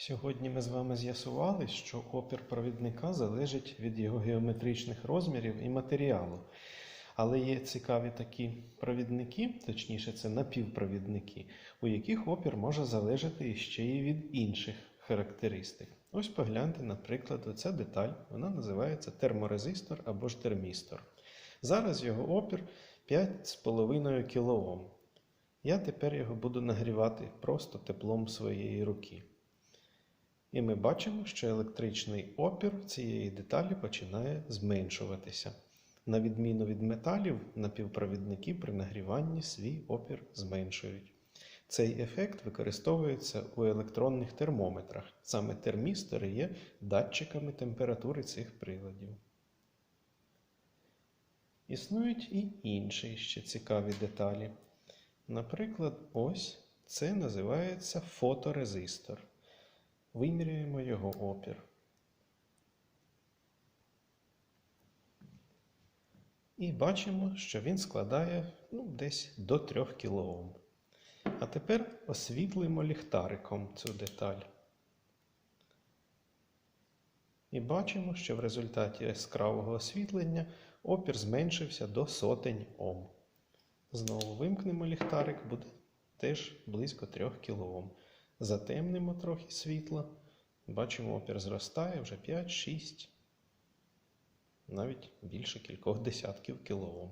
Сьогодні ми з вами з'ясували, що опір провідника залежить від його геометричних розмірів і матеріалу. Але є цікаві такі провідники, точніше, це напівпровідники, у яких опір може залежати ще й від інших характеристик. Ось погляньте, наприклад, оця деталь, вона називається терморезистор або ж термістор. Зараз його опір 5,5 кОм. Я тепер його буду нагрівати просто теплом своєї руки. І ми бачимо, що електричний опір цієї деталі починає зменшуватися. На відміну від металів, напівпровідники при нагріванні свій опір зменшують. Цей ефект використовується у електронних термометрах. Саме термістори є датчиками температури цих приладів. Існують і інші ще цікаві деталі. Наприклад, ось це називається фоторезистор. Виміряємо його опір. І бачимо, що він складає ну, десь до 3 кОм. А тепер освітлимо ліхтариком цю деталь. І бачимо, що в результаті яскравого освітлення опір зменшився до сотень Ом. Знову вимкнемо ліхтарик, буде теж близько 3 кОм. Затемнимо трохи світла. Бачимо, опір зростає вже 5-6, навіть більше кількох десятків кілоом.